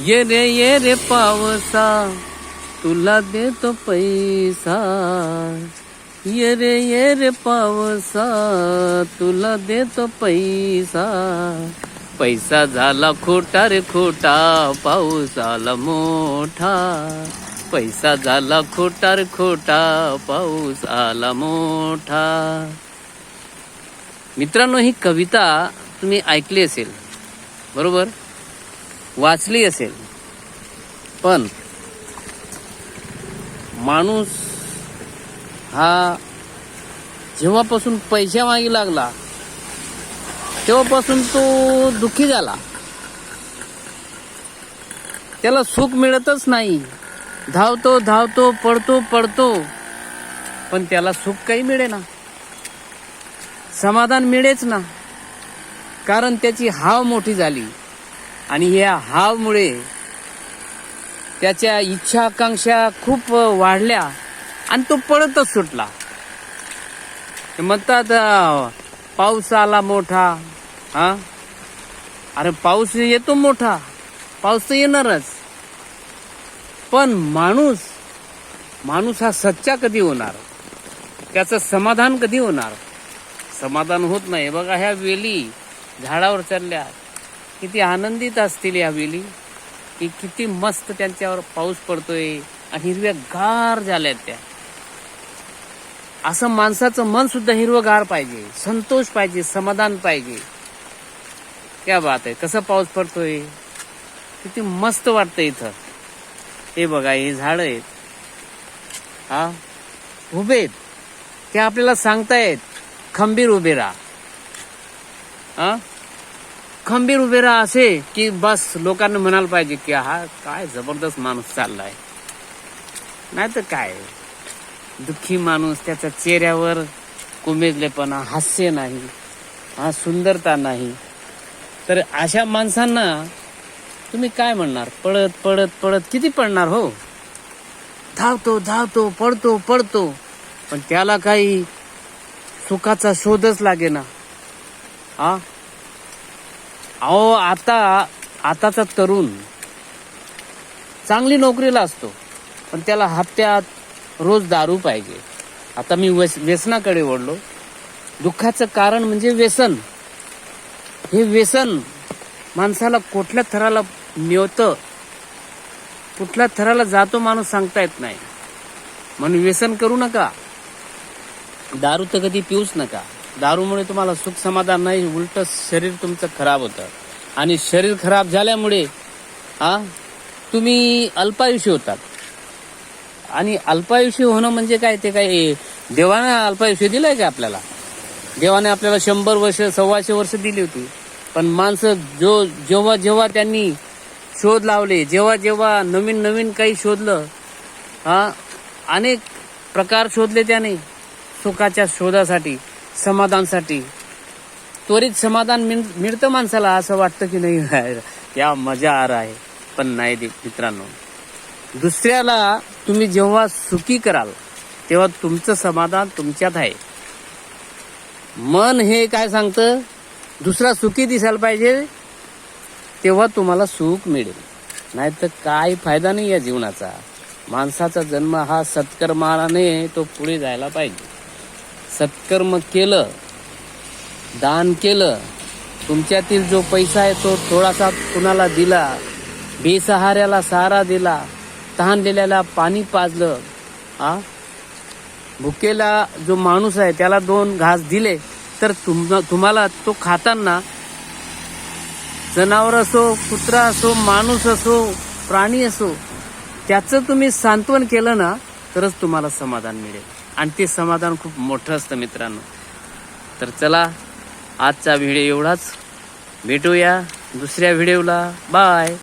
ये रे ये रे पावसा तुला देतो पैसा. ये रे ये रे पावसा तुला देतो पैसा. पैसा झाला खोटा रे खोटा पाऊस आला मोठा. पैसा झाला खोटा रे खोटा पाऊस आला मोठा. मित्रांनो ही कविता तुम्ही ऐकली असेल बरोबर? वाचली असेल. पण माणूस हा जेव्हापासून पैशा मागे लागला तेव्हापासून तो दुःखी झाला. त्याला सुख मिळतच नाही. धावतो धावतो पडतो पडतो पण त्याला सुख काही मिळेना. समाधान मिळेच ना. कारण त्याची हाव मोठी झाली. आणि या हावमुळे त्याच्या इच्छा आकांक्षा खूप वाढल्या आणि तो पळतच सुटला. म्हणतात पाऊस आला मोठा. हा? अरे पाऊस येतो मोठा. पाऊस तर येणारच. पण माणूस माणूस हा सच्चा कधी होणार? त्याचं समाधान कधी होणार? समाधान होत नाही. बघा ह्या वेली झाडावर चढल्या किती आनंदित असतील या वेली की किती मस्त त्यांच्यावर पाऊस पडतोय आणि हिरव्या गार झाल्यात त्या. असं माणसाचं मन सुद्धा हिरवगार पाहिजे संतोष पाहिजे समाधान पाहिजे. क्या बात आहे कसं पाऊस पडतोय? किती मस्त वाटतं इथं. हे बघा हे झाड आहेत. हा? उभे आहेत. ते आपल्याला सांगतायत खंबीर उभे राहा. हा? खंबीर उभे राहा असे की बस लोकांना म्हणायला पाहिजे की हा काय जबरदस्त माणूस चाललाय. नाही तर काय? दुःखी माणूस त्याच्या चेहऱ्यावर कुमेजलेपणा हास्य नाही हा सुंदरता नाही. तर अशा माणसांना तुम्ही काय म्हणणार? पळत पळत पळत किती पडणार हो? धावतो धावतो पडतो पडतो पण त्याला काही सुखाचा शोधच लागेना. हा? अहो आता आताचा तरुण चांगली नोकरीला असतो पण त्याला हप्त्यात रोज दारू पाहिजे. आता मी व्यस व्यसनाकडे वळलो. दुःखाचं कारण म्हणजे व्यसन. हे व्यसन माणसाला कुठल्या थराला नेवतं कुठल्या थराला जातो माणूस सांगता येत नाही. म्हणून व्यसन करू नका. दारू तर कधी पिऊच नका. दारूमुळे तुम्हाला सुख समाधान नाही उलट शरीर तुमचं खराब होतं. आणि शरीर खराब झाल्यामुळे हा तुम्ही अल्पायुषी होतात. आणि अल्पायुषी होणं म्हणजे काय ते काय देवाने अल्पायुष्य दिलंय का आपल्याला? देवाने आपल्याला शंभर वर्ष सव्वाशे वर्ष दिली होती. पण माणसं जो जेव्हा जेव्हा त्यांनी शोध लावले जेव्हा जेव्हा नवीन नवीन काही शोधलं हा अनेक प्रकार शोधले त्याने सुखाच्या शोधासाठी. समाधानसाठी. त्वरित समाधान मिळतं माणसाला असं वाटतं की नाही या मजा आर आहे. पण नाही दे मित्रांनो. दुसऱ्याला तुम्ही जेव्हा सुखी कराल तेव्हा तुमचं समाधान तुमच्यात आहे. मन हे काय सांगतं? दुसरा सुखी दिसायला पाहिजे तेव्हा तुम्हाला सुख मिळेल. नाही तर काय फायदा नाही या जीवनाचा. माणसाचा जन्म हा सत्कर्माने तो पुढे जायला पाहिजे. सत्कर्म केलं दान केलं तुमच्यातील जो पैसा आहे तो थोडासा कुणाला दिला बेसहाऱ्याला सहारा दिला तहानलेल्याला पाणी पाजलं आ? भुकेला जो माणूस आहे त्याला दोन घास दिले तर तुम तुम्हाला तो खाताना जनावर असो कुत्रा असो माणूस असो प्राणी असो त्याचं तुम्ही सांत्वन केलं ना तरच तुम्हाला समाधान मिळेल. आणि ते समाधान खूप मोठं असतं मित्रांनो. तर चला आजचा व्हिडिओ एवढाच. भेटूया दुसऱ्या व्हिडिओला. बाय.